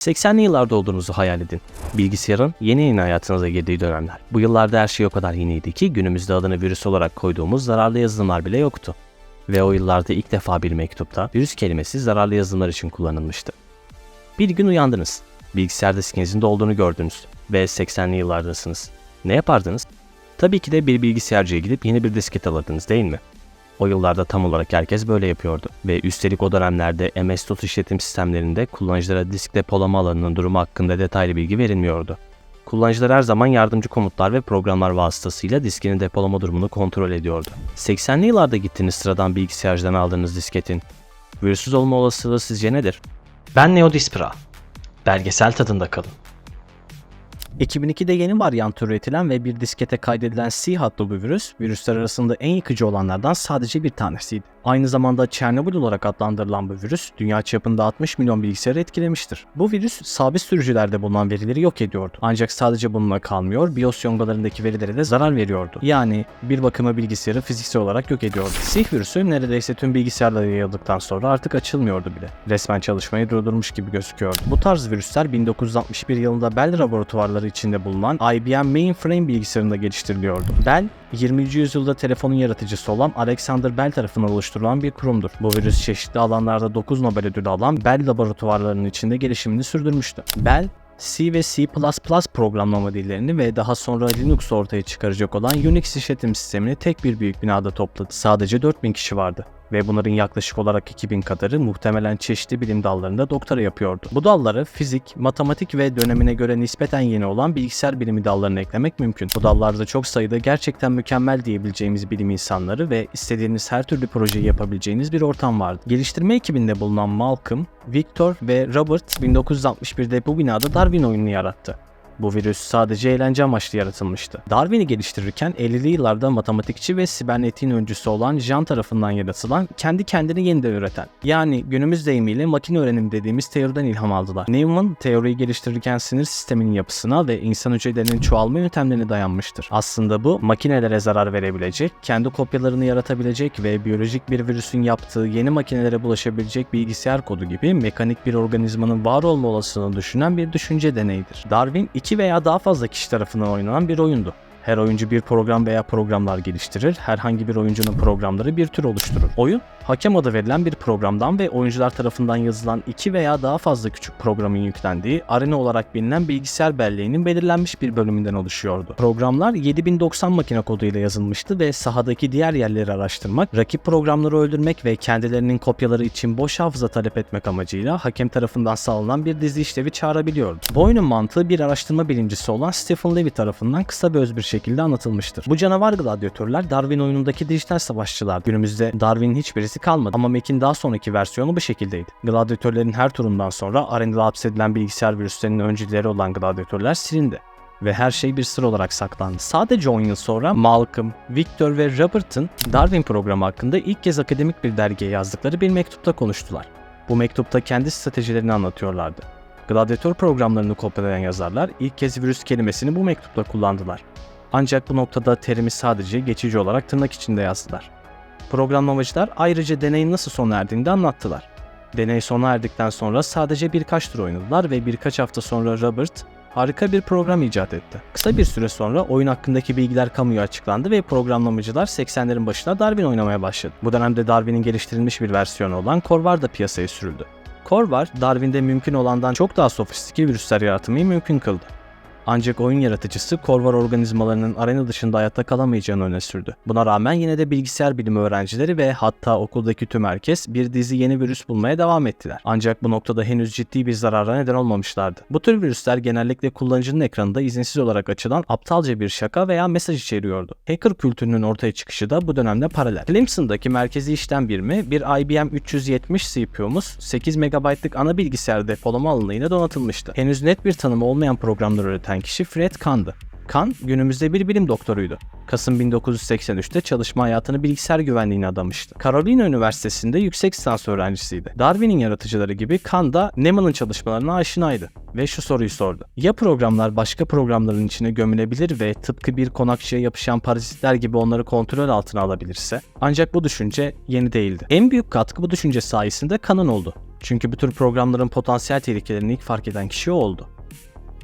80'li yıllarda olduğunuzu hayal edin. Bilgisayarın yeni yeni hayatınıza girdiği dönemler. Bu yıllarda her şey o kadar yeniydi ki günümüzde adını virüs olarak koyduğumuz zararlı yazılımlar bile yoktu. Ve o yıllarda ilk defa bir mektupta virüs kelimesi zararlı yazılımlar için kullanılmıştı. Bir gün uyandınız. Bilgisayar diskinizin olduğunu gördünüz ve 80'li yıllardasınız. Ne yapardınız? Tabii ki de bir bilgisayarcıya gidip yeni bir disket alırdınız değil mi? O yıllarda tam olarak herkes böyle yapıyordu. Ve üstelik o dönemlerde MS-DOS işletim sistemlerinde kullanıcılara disk depolama alanının durumu hakkında detaylı bilgi verilmiyordu. Kullanıcılar her zaman yardımcı komutlar ve programlar vasıtasıyla diskinin depolama durumunu kontrol ediyordu. 80'li yıllarda gittiğiniz sıradan bilgisayarcıdan aldığınız disketin virüsüz olma olasılığı sizce nedir? Ben Neodispra. Belgesel tadında kalın. 2002'de yeni varyant üretilen ve bir diskete kaydedilen C adlı bu virüs, virüsler arasında en yıkıcı olanlardan sadece bir tanesiydi. Aynı zamanda Chernobyl olarak adlandırılan bu virüs, dünya çapında 60 milyon bilgisayarı etkilemiştir. Bu virüs, sabit sürücülerde bulunan verileri yok ediyordu. Ancak sadece bununla kalmıyor, BIOS yongalarındaki verilere de zarar veriyordu. Yani bir bakıma bilgisayarı fiziksel olarak yok ediyordu. Sih virüsü neredeyse tüm bilgisayarlara yayıldıktan sonra artık açılmıyordu bile. Resmen çalışmayı durdurmuş gibi gözüküyordu. Bu tarz virüsler 1961 yılında Bell laboratuvarları içinde bulunan IBM mainframe bilgisayarında geliştiriliyordu. Bell, 20. yüzyılda telefonun yaratıcısı olan Alexander Bell tarafından oluşturulan bir kurumdur. Bu virüs çeşitli alanlarda 9 Nobel ödülü alan Bell laboratuvarlarının içinde gelişimini sürdürmüştü. Bell, C ve C++ programlama dillerini ve daha sonra Linux ortaya çıkaracak olan Unix işletim sistemini tek bir büyük binada topladı. Sadece 4000 kişi vardı ve bunların yaklaşık olarak 2000 kadarı muhtemelen çeşitli bilim dallarında doktora yapıyordu. Bu dalları fizik, matematik ve dönemine göre nispeten yeni olan bilgisayar bilimi dallarına eklemek mümkün. Bu dallarda çok sayıda gerçekten mükemmel diyebileceğimiz bilim insanları ve istediğiniz her türlü projeyi yapabileceğiniz bir ortam vardı. Geliştirme ekibinde bulunan Malcolm, Victor ve Robert 1961'de bu binada Darwin oyununu yarattı. Bu virüs sadece eğlence amaçlı yaratılmıştı. Darwin'i geliştirirken 50'li yıllarda matematikçi ve sibernetiğin öncüsü olan Jean tarafından yaratılan, kendi kendini yeniden üreten, yani günümüz deyimiyle makine öğrenim dediğimiz teoriden ilham aldılar. Newman teoriyi geliştirirken sinir sisteminin yapısına ve insan hücrelerinin çoğalma yöntemlerine dayanmıştır. Aslında bu makinelere zarar verebilecek, kendi kopyalarını yaratabilecek ve biyolojik bir virüsün yaptığı yeni makinelere bulaşabilecek bilgisayar kodu gibi mekanik bir organizmanın var olma olasılığını düşünen bir düşünce deneyidir. Darwin iki veya daha fazla kişi tarafından oynanan bir oyundu. Her oyuncu bir program veya programlar geliştirir, herhangi bir oyuncunun programları bir tür oluşturur. Oyun, hakem adı verilen bir programdan ve oyuncular tarafından yazılan iki veya daha fazla küçük programın yüklendiği arena olarak bilinen bilgisayar belleğinin belirlenmiş bir bölümünden oluşuyordu. Programlar 7090 makine koduyla yazılmıştı ve sahadaki diğer yerleri araştırmak, rakip programları öldürmek ve kendilerinin kopyaları için boş hafıza talep etmek amacıyla hakem tarafından sağlanan bir dizi işlevi çağırabiliyordu. Bu oyunun mantığı bir araştırma bilimcisi olan Stephen Levy tarafından kısa ve öz bir şekilde anlatılmıştır. Bu canavar gladyatörler Darwin oyunundaki dijital savaşçılar. Günümüzde Darwin'in hiçbirisi kalmadı ama Mac'in daha sonraki versiyonu bu şekildeydi. Gladyatörlerin her turundan sonra arenada hapsedilen bilgisayar virüslerinin öncüleri olan gladyatörler silindi ve her şey bir sır olarak saklandı. Sadece 10 yıl sonra Malcolm, Victor ve Robert'ın Darwin programı hakkında ilk kez akademik bir dergiye yazdıkları bir mektupta konuştular. Bu mektupta kendi stratejilerini anlatıyorlardı. Gladyatör programlarını kopyalayan yazarlar ilk kez virüs kelimesini bu mektupta kullandılar. Ancak bu noktada terimi sadece geçici olarak tırnak içinde yazdılar. Programlamacılar ayrıca deneyin nasıl sona erdiğini anlattılar. Deney sona erdikten sonra sadece birkaç tur oynadılar ve birkaç hafta sonra Robert harika bir program icat etti. Kısa bir süre sonra oyun hakkındaki bilgiler kamuya açıklandı ve programlamacılar 80'lerin başına Darwin oynamaya başladı. Bu dönemde Darwin'in geliştirilmiş bir versiyonu olan Corvar da piyasaya sürüldü. Corvar, Darwin'de mümkün olandan çok daha sofistike virüsler yaratmayı mümkün kıldı. Ancak oyun yaratıcısı korvar organizmalarının arena dışında hayatta kalamayacağını öne sürdü. Buna rağmen yine de bilgisayar bilimi öğrencileri ve hatta okuldaki tüm herkes bir dizi yeni virüs bulmaya devam ettiler. Ancak bu noktada henüz ciddi bir zarara neden olmamışlardı. Bu tür virüsler genellikle kullanıcının ekranında izinsiz olarak açılan aptalca bir şaka veya mesaj içeriyordu. Hacker kültürünün ortaya çıkışı da bu dönemde paralel. Clemson'daki merkezi işlem birimi bir IBM 370 CPU'muz 8 MB'lık ana bilgisayar depolama alanıyla donatılmıştı. Henüz net bir tanımı olmayan programlar üreten kişi Fred Kahn'dı. Kahn günümüzde bir bilim doktoruydu. Kasım 1983'te çalışma hayatını bilgisayar güvenliğine adamıştı. Carolina Üniversitesi'nde yüksek lisans öğrencisiydi. Darwin'in yaratıcıları gibi Kahn da Neumann'ın çalışmalarına aşinaydı ve şu soruyu sordu. Ya programlar başka programların içine gömülebilir ve tıpkı bir konakçıya yapışan parazitler gibi onları kontrol altına alabilirse? Ancak bu düşünce yeni değildi. En büyük katkı bu düşünce sayesinde Kahn'ın oldu. Çünkü bu tür programların potansiyel tehlikelerini ilk fark eden kişi o oldu.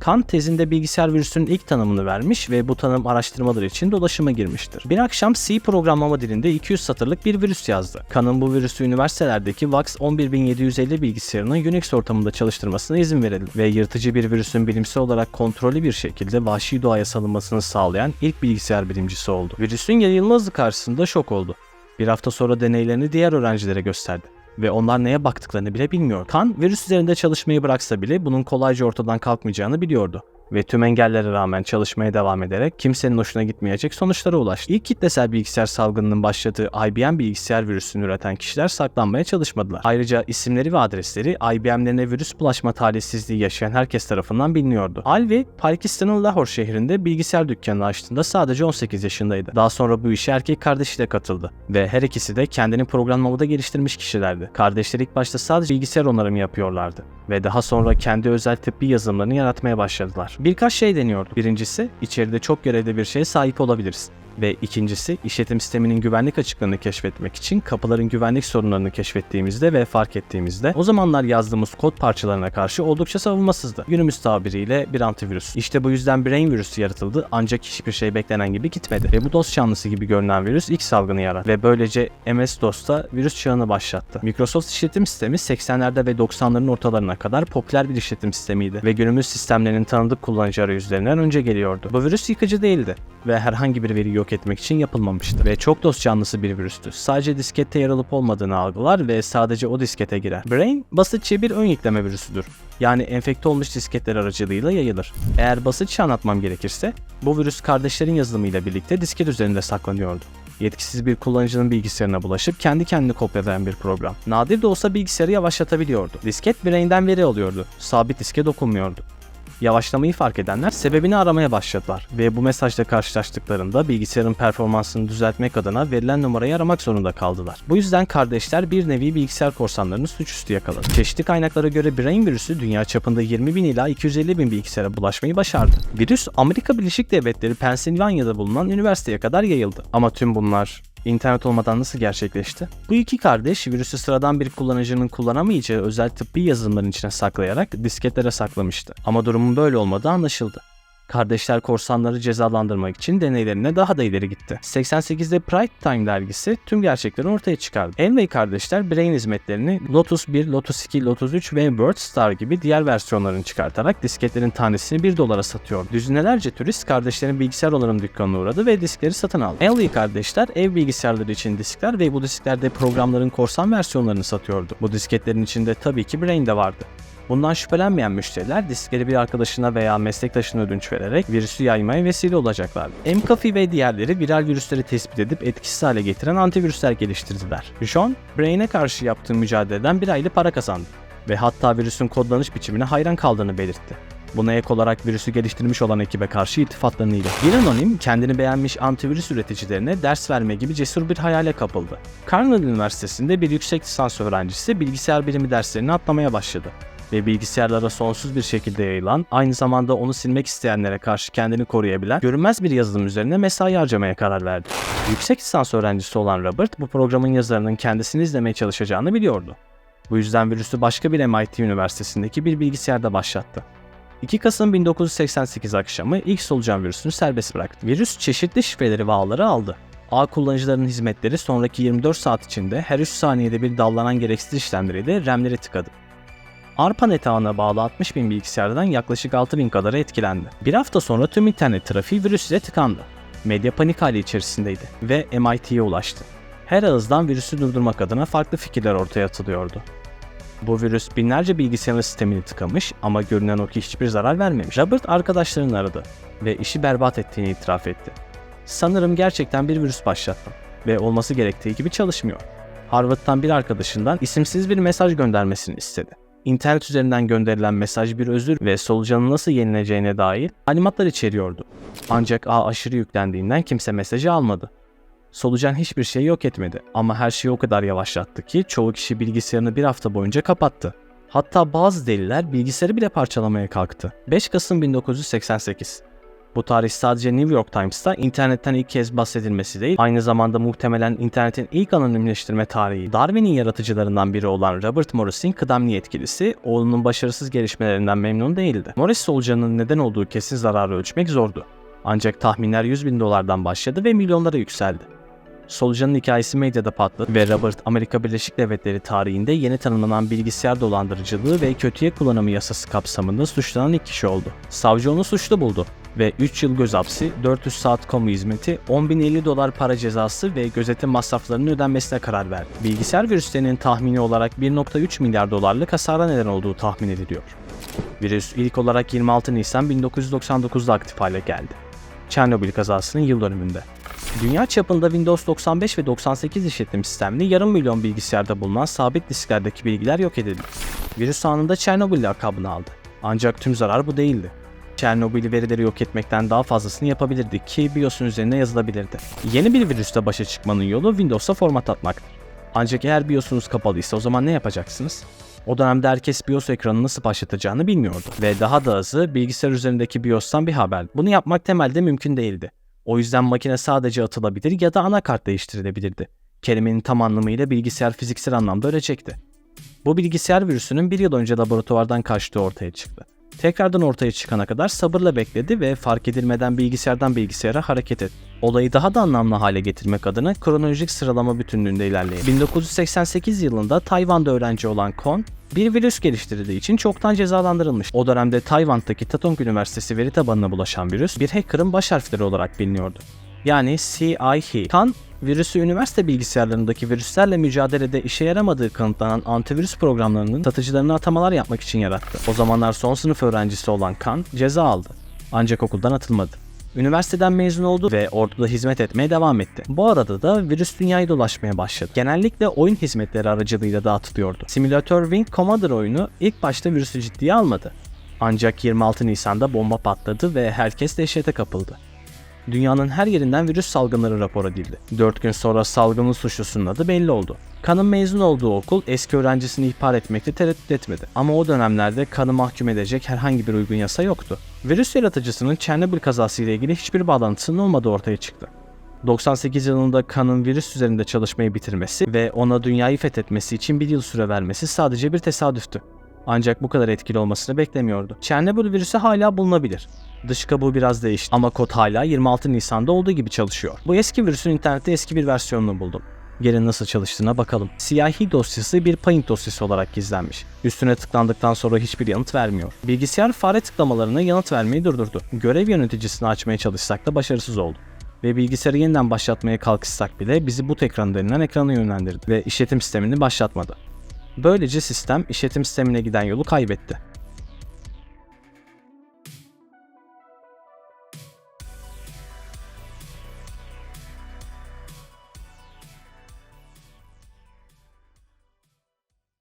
Kahn tezinde bilgisayar virüsünün ilk tanımını vermiş ve bu tanım araştırmaları için dolaşıma girmiştir. Bir akşam C programlama dilinde 200 satırlık bir virüs yazdı. Kahn'ın bu virüsü üniversitelerdeki VAX 11750 bilgisayarının Unix ortamında çalıştırmasına izin verildi ve yırtıcı bir virüsün bilimsel olarak kontrollü bir şekilde vahşi doğaya salınmasını sağlayan ilk bilgisayar bilimcisi oldu. Virüsün yayılmazlığı karşısında şok oldu. Bir hafta sonra deneylerini diğer öğrencilere gösterdi ve onlar neye baktıklarını bile bilmiyor. Kan virüs üzerinde çalışmayı bıraksa bile bunun kolayca ortadan kalkmayacağını biliyordu ve tüm engellere rağmen çalışmaya devam ederek kimsenin hoşuna gitmeyecek sonuçlara ulaştı. İlk kitlesel bilgisayar salgınının başladığı IBM bilgisayar virüsünü üreten kişiler saklanmaya çalışmadılar. Ayrıca isimleri ve adresleri IBM'lerine virüs bulaşma talihsizliği yaşayan herkes tarafından biliniyordu. Alvi, Pakistan'ın Lahore şehrinde bilgisayar dükkanı açtığında sadece 18 yaşındaydı. Daha sonra bu işe erkek kardeşiyle katıldı ve her ikisi de kendini programlamada geliştirmiş kişilerdi. Kardeşler ilk başta sadece bilgisayar onarımı yapıyorlardı ve daha sonra kendi özel tıbbi yazılımlarını yaratmaya başladılar. Birkaç şey deniyordu. Birincisi, içeride çok görevli bir şeye sahip olabiliriz. Ve ikincisi, işletim sisteminin güvenlik açıklığını keşfetmek için kapıların güvenlik sorunlarını keşfettiğimizde ve fark ettiğimizde o zamanlar yazdığımız kod parçalarına karşı oldukça savunmasızdı. Günümüz tabiriyle bir antivirüs. İşte bu yüzden Brain virüsü yaratıldı ancak hiçbir şey beklenen gibi gitmedi. Ve bu DOS canlısı gibi görünen virüs ilk salgını yarattı ve böylece MS-DOS'ta virüs çağını başlattı. Microsoft işletim sistemi 80'lerde ve 90'ların ortalarına kadar popüler bir işletim sistemiydi ve günümüz sistemlerinin tanıdık kullanıcı arayüzlerinden önce geliyordu. Bu virüs yıkıcı değildi ve herhangi bir veri yok etmek için yapılmamıştı ve çok DOS canlısı bir virüstü. Sadece diskette yer alıp olmadığını algılar ve sadece o diskete girer. Brain basitçe bir ön yükleme virüsüdür. Yani enfekte olmuş disketler aracılığıyla yayılır. Eğer basitçe anlatmam gerekirse bu virüs kardeşlerin yazılımıyla birlikte disket üzerinde saklanıyordu yetkisiz bir kullanıcının bilgisayarına bulaşıp kendi kendini kopyalayan bir program. Nadir de olsa bilgisayarı yavaşlatabiliyordu. Disket brain'den veri alıyordu. Sabit diske dokunmuyordu. Yavaşlamayı fark edenler sebebini aramaya başladılar ve bu mesajla karşılaştıklarında bilgisayarın performansını düzeltmek adına verilen numarayı aramak zorunda kaldılar. Bu yüzden kardeşler bir nevi bilgisayar korsanlarını suçüstü yakaladı. Çeşitli kaynaklara göre Brain virüsü dünya çapında 20 bin ila 250 bin bilgisayara bulaşmayı başardı. Virüs Amerika Birleşik Devletleri Pensilvanya'da bulunan üniversiteye kadar yayıldı. Ama tüm bunlar İnternet olmadan nasıl gerçekleşti? Bu iki kardeş virüsü sıradan bir kullanıcının kullanamayacağı özel tıbbi yazılımların içine saklayarak disketlere saklamıştı. Ama durumun böyle olmadığı anlaşıldı. Kardeşler korsanları cezalandırmak için deneylerine daha da ileri gitti. 88'de Pride Time dergisi tüm gerçekleri ortaya çıkardı. Elway kardeşler Brain hizmetlerini Lotus 1, Lotus 2, Lotus 3 ve WordStar gibi diğer versiyonlarını çıkartarak disketlerin tanesini 1 dolara satıyor. Düzinelerce turist kardeşlerin bilgisayar onarım dükkanına uğradı ve diskleri satın aldı. Elway kardeşler ev bilgisayarları için diskler ve bu disklerde programların korsan versiyonlarını satıyordu. Bu disketlerin içinde tabii ki Brain de vardı. Bundan şüphelenmeyen müşteriler diskleri bir arkadaşına veya meslektaşına ödünç vererek virüsü yaymaya vesile olacaklardı. McAfee ve diğerleri viral virüsleri tespit edip etkisiz hale getiren antivirüsler geliştirdiler. John, Brain'e karşı yaptığı mücadeleden bir aylık para kazandı ve hatta virüsün kodlanış biçimine hayran kaldığını belirtti. Buna ek olarak virüsü geliştirmiş olan ekibe karşı iltifatlarını iletti. Bir anonim kendini beğenmiş antivirüs üreticilerine ders verme gibi cesur bir hayale kapıldı. Cornell Üniversitesi'nde bir yüksek lisans öğrencisi bilgisayar bilimi derslerini atlamaya başladı ve bilgisayarlara sonsuz bir şekilde yayılan, aynı zamanda onu silmek isteyenlere karşı kendini koruyabilen görünmez bir yazılım üzerine mesai harcamaya karar verdi. Yüksek lisans öğrencisi olan Robert bu programın yazarının kendisini izlemeye çalışacağını biliyordu. Bu yüzden virüsü başka bir MIT Üniversitesi'ndeki bir bilgisayarda başlattı. 2 Kasım 1988 akşamı ilk solucan virüsünü serbest bıraktı. Virüs çeşitli şifreleri ve ağları aldı. Ağ kullanıcılarının hizmetleri sonraki 24 saat içinde her 3 saniyede bir dallanan gereksiz işlemleriyle RAM'leri tıkadı. ARPANET ağına bağlı 60 bin bilgisayardan yaklaşık 6 bin kadarı etkilendi. Bir hafta sonra tüm internet trafiği virüs ile tıkandı. Medya panik hali içerisindeydi ve MIT'ye ulaştı. Her ağızdan virüsü durdurmak adına farklı fikirler ortaya atılıyordu. Bu virüs binlerce bilgisayar sistemini tıkamış ama görünen o ki hiçbir zarar vermemiş. Robert arkadaşlarını aradı ve işi berbat ettiğini itiraf etti. Sanırım gerçekten bir virüs başlattım ve olması gerektiği gibi çalışmıyor. Harvard'tan bir arkadaşından isimsiz bir mesaj göndermesini istedi internet üzerinden gönderilen mesaj bir özür ve solucanın nasıl yenileceğine dair talimatlar içeriyordu. Ancak ağ aşırı yüklendiğinden kimse mesajı almadı. Solucan hiçbir şey yok etmedi ama her şeyi o kadar yavaşlattı ki çoğu kişi bilgisayarını bir hafta boyunca kapattı. Hatta bazı deliler bilgisayarı bile parçalamaya kalktı. 5 Kasım 1988 Bu tarih sadece New York Times'ta internetten ilk kez bahsedilmesi değil, aynı zamanda muhtemelen internetin ilk anonimleştirme tarihi. Darwin'in yaratıcılarından biri olan Robert Morris'in kıdemli yetkilisi, oğlunun başarısız gelişmelerinden memnun değildi. Morris solucanın neden olduğu kesin zararı ölçmek zordu. Ancak tahminler 100 bin dolardan başladı ve milyonlara yükseldi. Solucanın hikayesi medyada patladı ve Robert Amerika Birleşik Devletleri tarihinde yeni tanımlanan bilgisayar dolandırıcılığı ve kötüye kullanımı yasası kapsamında suçlanan ilk kişi oldu. Savcı onu suçlu buldu ve 3 yıl göz hapsi, 400 saat kamu hizmeti, 10.050 dolar para cezası ve gözetim masraflarının ödenmesine karar verdi. Bilgisayar virüslerinin tahmini olarak 1.3 milyar dolarlık hasara neden olduğu tahmin ediliyor. Virüs ilk olarak 26 Nisan 1999'da aktif hale geldi. Çernobil kazasının yıl dönümünde. Dünya çapında Windows 95 ve 98 işletim sistemli yarım milyon bilgisayarda bulunan sabit disklerdeki bilgiler yok edildi. Virüs anında Çernobil lakabını aldı. Ancak tüm zarar bu değildi. Çernobil'i verileri yok etmekten daha fazlasını yapabilirdi ki BIOS'un üzerine yazılabilirdi. Yeni bir virüste başa çıkmanın yolu Windows'a format atmaktır. Ancak eğer BIOS'unuz kapalıysa o zaman ne yapacaksınız? O dönemde herkes BIOS ekranını nasıl başlatacağını bilmiyordu. Ve daha da azı bilgisayar üzerindeki BIOS'tan bir haber. Bunu yapmak temelde mümkün değildi. O yüzden makine sadece atılabilir ya da anakart değiştirilebilirdi. Kelimenin tam anlamıyla bilgisayar fiziksel anlamda ölecekti. Bu bilgisayar virüsünün bir yıl önce laboratuvardan kaçtığı ortaya çıktı. Tekrardan ortaya çıkana kadar sabırla bekledi ve fark edilmeden bilgisayardan bilgisayara hareket etti. Olayı daha da anlamlı hale getirmek adına kronolojik sıralama bütünlüğünde ilerleyelim. 1988 yılında Tayvan'da öğrenci olan Kon, bir virüs geliştirdiği için çoktan cezalandırılmış. O dönemde Tayvan'daki Tatung Üniversitesi veri tabanına bulaşan virüs bir hacker'ın baş harfleri olarak biliniyordu. Yani CIH. Kan, virüsü üniversite bilgisayarlarındaki virüslerle mücadelede işe yaramadığı kanıtlanan antivirüs programlarının satıcılarına atamalar yapmak için yarattı. O zamanlar son sınıf öğrencisi olan Kan ceza aldı. Ancak okuldan atılmadı. Üniversiteden mezun oldu ve orduda hizmet etmeye devam etti. Bu arada da virüs dünyayı dolaşmaya başladı. Genellikle oyun hizmetleri aracılığıyla dağıtılıyordu. Simulator Wing Commander oyunu ilk başta virüsü ciddiye almadı. Ancak 26 Nisan'da bomba patladı ve herkes dehşete kapıldı. Dünyanın her yerinden virüs salgınları rapor edildi. 4 gün sonra salgının suçlusunun adı belli oldu. Kan'ın mezun olduğu okul eski öğrencisini ihbar etmekte tereddüt etmedi. Ama o dönemlerde Kan'ı mahkum edecek herhangi bir uygun yasa yoktu. Virüs yaratıcısının Çernobil kazası ile ilgili hiçbir bağlantısının olmadığı ortaya çıktı. 98 yılında Kan'ın virüs üzerinde çalışmayı bitirmesi ve ona dünyayı fethetmesi için bir yıl süre vermesi sadece bir tesadüftü. Ancak bu kadar etkili olmasını beklemiyordu. Çernobil virüsü hala bulunabilir. Dış kabuğu biraz değişti ama kod hala 26 Nisan'da olduğu gibi çalışıyor. Bu eski virüsün internette eski bir versiyonunu buldum. Gelin nasıl çalıştığına bakalım. CIH dosyası bir paint dosyası olarak gizlenmiş. Üstüne tıklandıktan sonra hiçbir yanıt vermiyor. Bilgisayar fare tıklamalarına yanıt vermeyi durdurdu. Görev yöneticisini açmaya çalışsak da başarısız oldu. Ve bilgisayarı yeniden başlatmaya kalkışsak bile bizi boot ekranı denilen ekrana yönlendirdi ve işletim sistemini başlatmadı. Böylece sistem işletim sistemine giden yolu kaybetti.